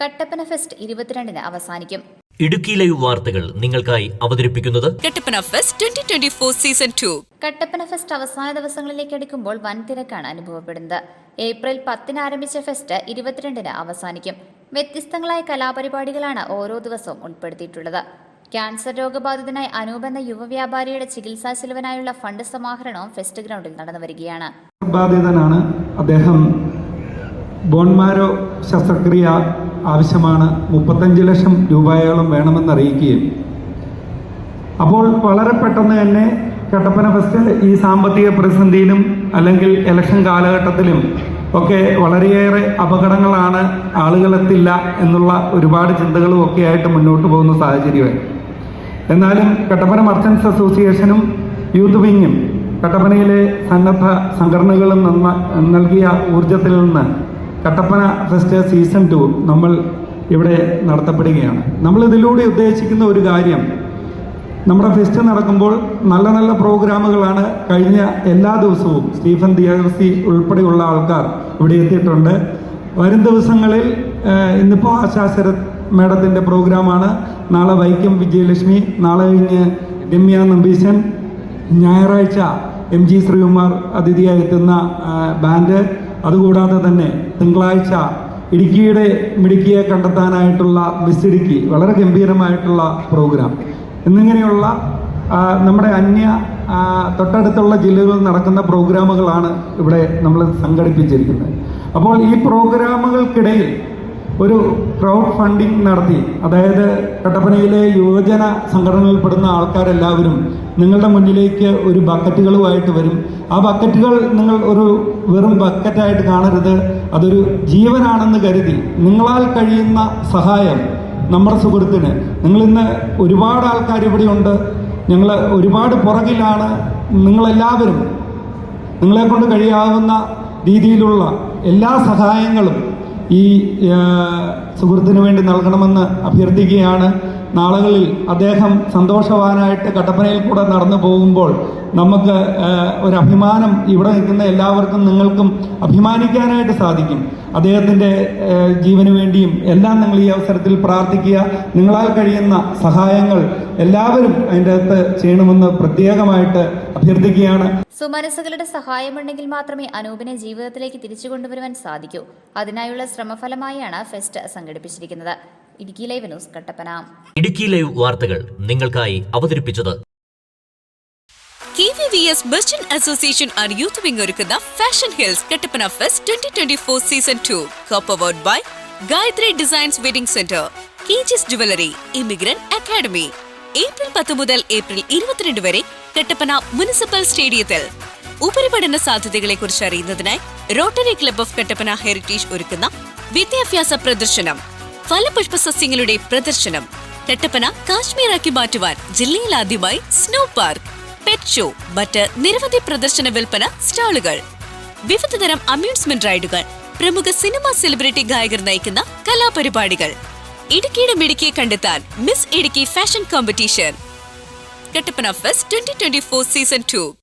Kattappana fest ഇരുപത്തിരണ്ടിന് അവസാനിക്കും. Idukki live വാർത്തകൾ നിങ്ങൾക്കായി അവതരിപ്പിക്കുന്നത് Kattappana fest twenty twenty four season two Kattappana fest അവസാന ദിവസങ്ങളിലേക്ക് അടുക്കുമ്പോൾ വൻ തിരക്കാണ് അനുഭവപ്പെടുന്നത്. ഏപ്രിൽ പത്തിന് ആരംഭിച്ച ഫെസ്റ്റ് ഇരുപത്തിരണ്ടിന് അവസാനിക്കും. വ്യത്യസ്തങ്ങളായ കലാപരിപാടികളാണ് ഓരോ ദിവസവും ഉൾപ്പെടുത്തിയിട്ടുള്ളത്. ക്യാൻസർ രോഗബാധിതനായ അനൂപ് എന്ന യുവവ്യാപാരിയുടെ ചികിത്സാ ചെലവിനായുള്ള ഫണ്ട് സമാഹരണവും ഫെസ്റ്റ് ഗ്രൗണ്ടിൽ നടന്നു വരികയാണ്. ബാധിതനാണ് അദ്ദേഹം. ബോൺമാരോ ശസ്ത്രക്രിയ ആവശ്യമാണ് മുപ്പത്തഞ്ച് ലക്ഷം രൂപയോളം വേണമെന്ന് അറിയിക്കുകയും അപ്പോൾ വളരെ പെട്ടെന്ന് തന്നെ കട്ടപ്പന ഫസ്റ്റ് ഈ സാമ്പത്തിക പ്രതിസന്ധിയിലും അല്ലെങ്കിൽ ഇലക്ഷൻ കാലഘട്ടത്തിലും ഒക്കെ വളരെയേറെ അപകടങ്ങളാണ് ആളുകളെത്തില്ല എന്നുള്ള ഒരുപാട് ചിന്തകളും ഒക്കെ ആയിട്ട് മുന്നോട്ട് പോകുന്ന സാഹചര്യമായി. എന്നാലും കട്ടപ്പന മർച്ചൻസ് അസോസിയേഷനും യൂത്ത് വിങ്ങും കട്ടപ്പനയിലെ സന്നദ്ധ സംഘടനകളും നൽകിയ ഊർജത്തിൽ നിന്ന് കട്ടപ്പന ഫെസ്റ്റ് സീസൺ ടു നമ്മൾ ഇവിടെ നടത്തപ്പെടുകയാണ്. നമ്മൾ ഇതിലൂടെ ഉദ്ദേശിക്കുന്ന ഒരു കാര്യം നമ്മുടെ ഫെസ്റ്റ് നടക്കുമ്പോൾ നല്ല നല്ല പ്രോഗ്രാമുകളാണ് കഴിഞ്ഞ എല്ലാ ദിവസവും സ്റ്റീഫൻ ദിയാസി ഉൾപ്പെടെയുള്ള ആൾക്കാർ ഇവിടെ എത്തിയിട്ടുണ്ട്. വരും ദിവസങ്ങളിൽ ഇന്നിപ്പോൾ ആശാശര മേഡത്തിന്റെ പ്രോഗ്രാമാണ്. നാളെ വൈക്കം വിജയലക്ഷ്മി നാളെ കഴിഞ്ഞ് രമ്യ നമ്പീശൻ ഞായറാഴ്ച എം ജി ശ്രീകുമാർ അതിഥിയായി എത്തുന്ന ബാൻഡ്. അതുകൂടാതെ തന്നെ തിങ്കളാഴ്ച ഇടുക്കിയുടെ മിടുക്കിയെ കണ്ടെത്താനായിട്ടുള്ള മിസ് ഇടുക്കി വളരെ ഗംഭീരമായിട്ടുള്ള പ്രോഗ്രാം എന്നിങ്ങനെയുള്ള നമ്മുടെ അന്യ തൊട്ടടുത്തുള്ള ജില്ലകളിൽ നടക്കുന്ന പ്രോഗ്രാമുകളാണ് ഇവിടെ നമ്മൾ സംഘടിപ്പിച്ചിരിക്കുന്നത്. അപ്പോൾ ഈ പ്രോഗ്രാമുകൾക്കിടയിൽ ഒരു ക്രൗഡ് ഫണ്ടിങ് നടത്തി. അതായത് കട്ടപ്പനയിലെ യുവജന സംഘടനകളിൽപ്പെടുന്ന ആൾക്കാരെല്ലാവരും നിങ്ങളുടെ മുന്നിലേക്ക് ഒരു ബക്കറ്റുകളുമായിട്ട് വരും. ആ ബക്കറ്റുകൾ നിങ്ങൾ ഒരു വെറും ബക്കറ്റായിട്ട് കാണരുത്. അതൊരു ജീവനാണെന്ന് കരുതി നിങ്ങളാൽ കഴിയുന്ന സഹായം നമ്മുടെ സുഹൃത്തിന്. നിങ്ങളിന്ന് ഒരുപാട് ആൾക്കാർ ഇവിടെയുണ്ട് ഞങ്ങൾ ഒരുപാട് പുറകിലാണ് നിങ്ങളെല്ലാവരും നിങ്ങളെ കൊണ്ട് കഴിയാവുന്ന രീതിയിലുള്ള എല്ലാ സഹായങ്ങളും ഈ സുഹൃത്തിന് വേണ്ടി നൽകണമെന്ന് അഭ്യർത്ഥിക്കുകയാണ്. നാളുകളിൽ അദ്ദേഹം സന്തോഷവാനായിട്ട് കട്ടപ്പനയിൽ കൂടെ നടന്നു പോകുമ്പോൾ നമുക്ക് ഒരു അഭിമാനം ഇവിടെ നിൽക്കുന്ന എല്ലാവർക്കും നിങ്ങൾക്കും അഭിമാനിക്കാനായിട്ട് സാധിക്കും. അദ്ദേഹത്തിന്റെ ജീവന് വേണ്ടിയും എല്ലാം നിങ്ങൾ ഈ അവസരത്തിൽ പ്രാർത്ഥിക്കുക. നിങ്ങളാൽ കഴിയുന്ന സഹായങ്ങൾ എല്ലാവരും അതിന്റെ അകത്ത് ചെയ്യണമെന്ന് പ്രത്യേകമായിട്ട് അഭ്യർത്ഥിക്കുകയാണ്. സുമനസ്സുകളുടെ സഹായമുണ്ടെങ്കിൽ മാത്രമേ അനൂപിനെ ജീവിതത്തിലേക്ക് തിരിച്ചു കൊണ്ടുവരുവാൻ സാധിക്കൂ. അതിനായുള്ള ശ്രമഫലമായാണ് ഫെസ്റ്റ് സംഘടിപ്പിച്ചിരിക്കുന്നത്. Idukki live news Kattappana. Idukki live വാർത്തകൾ നിങ്ങൾക്കായി അവതരിപ്പിച്ചത് K V V S merchant association R youth wing ഒരുക്കുന്ന fashion hills Kattappana fest twenty twenty four season two copowered by Gayathri designs wedding centre കീജിസ് jewellery immigrant academy April പത്ത് മുതൽ April ഇരുപത്തിരണ്ട് വരെ Kattappana municipal സ്റ്റേഡിയത്തിൽ ഉപരിപഠന സാധ്യതകളെ കുറിച്ച് അറിയുന്നതിനായി rotary club of Kattappana heritage ഒരുക്കുന്ന വിദ്യാഭ്യാസ പ്രദർശനം. ഫലപുഷ്പ സസ്യങ്ങളുടെ പ്രദർശനം കട്ടപ്പന കാശ്മീരാക്കി മാറ്റുവാൻ ജില്ലയിൽ ആദ്യമായി സ്നോ പാർക്ക് പെറ്റ് ഷോ മറ്റ് നിരവധി പ്രദർശന വിൽപ്പന സ്റ്റാളുകൾ. വിവിധതരം അമ്യൂസ്മെന്റ് റൈഡുകൾ പ്രമുഖ സിനിമ സെലിബ്രിറ്റി ഗായകർ നയിക്കുന്ന കലാപരിപാടികൾ. ഇടുക്കിയുടെ മിടുക്കിയെ കണ്ടെത്താൻ miss Idukki fashion competition Kattappana fest twenty twenty four season two